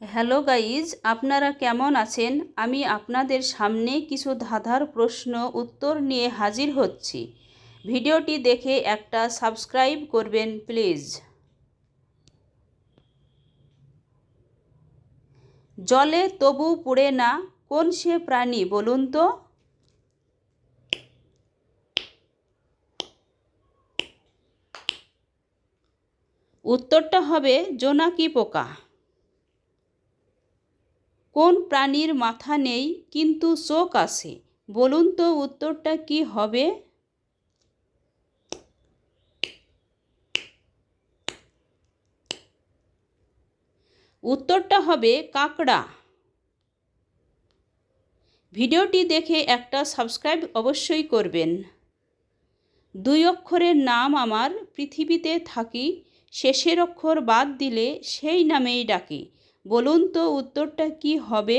Hello guys, আপনারা কেমন আছেন? আমি আপনাদের সামনে কিছু ধাঁধার প্রশ্ন উত্তর নিয়ে হাজির হচ্ছি। ভিডিওটি দেখে একটা সাবস্ক্রাইব করবেন, প্লিজ। জলে তবু পুড়ে না, কোন সে প্রাণী বলুন তো? উত্তরটা হবে জোনাকি পোকা। কোন প্রাণীর মাথা নেই, কিন্তু চোখ আছে। বলুন তো উত্তরটা কি হবে? উত্তরটা হবে কাকড়া। ভিডিওটি দেখে একটা সাবস্ক্রাইব অবশ্যই করবেন। দুই অক্ষরের নাম আমার পৃথিবীতে থাকি, শেষের অক্ষর বাদ দিলে সেই নামেই ডাকি। বলুন তো উত্তরটা কি হবে?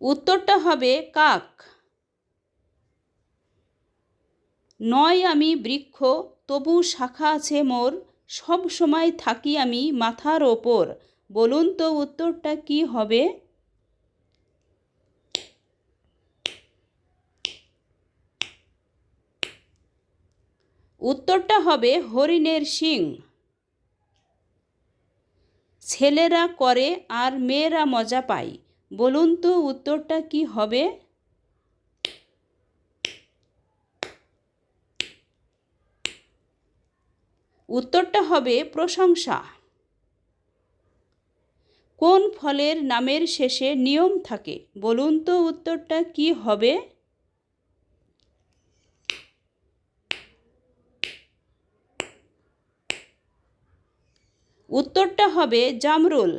উত্তরটা হবে কাক। নয় আমি বৃক্ষ, তবু শাখা আছে মোর, সব সময় থাকি আমি মাথার ওপর। বলুন তো উত্তরটা কি হবে? উত্তরটা হবে হরিণের শিং। ছেলেরা করে আর মেয়েরা মজা পায়। বলুন তো উত্তরটা কি হবে? উত্তরটা হবে প্রশংসা। কোন ফলের নামের শেষে নিয়ম থাকে? বলুন তো উত্তরটা কি হবে? উত্তরটা হবে জামরুল।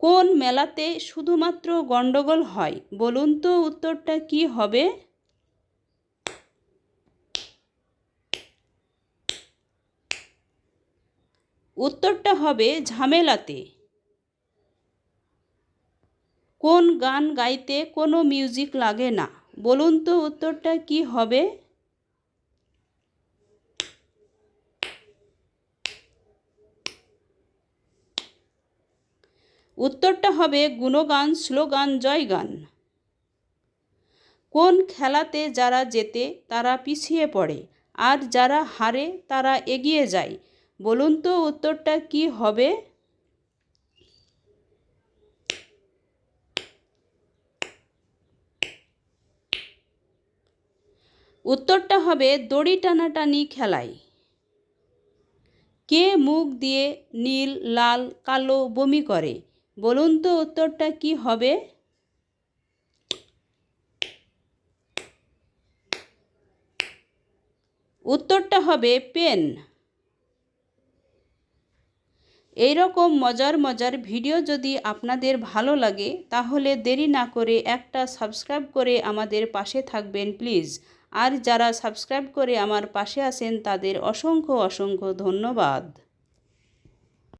কোন মেলাতে শুধুমাত্র গণ্ডগোল হয়? বলুন তো উত্তরটা কি হবে? উত্তরটা হবে ঝামেলাতে। কোন গান গাইতে কোনো মিউজিক লাগে না? বলুন তো উত্তরটা কি হবে? উত্তরটা হবে গুণগান, স্লোগান, জয়গান। কোন খেলাতে যারা জেতে তারা পিছিয়ে পড়ে, আর যারা হারে তারা এগিয়ে যায়? বলুন তো উত্তরটা কি হবে? উত্তরটা হবে দড়ি টানাটানি খেলায় কে মুখ দিয়ে নীল, লাল, কালো বমি করে? বলুন তো উত্তরটা কি হবে? উত্তরটা হবে পেন। এই রকম মজার মজার ভিডিও যদি আপনাদের ভালো লাগে, তাহলে দেরি না করে একটা সাবস্ক্রাইব করে আমাদের পাশে থাকবেন, প্লিজ। আর যারা সাবস্ক্রাইব করে আমার পাশে আছেন, তাদের অসংখ্য অসংখ্য ধন্যবাদ।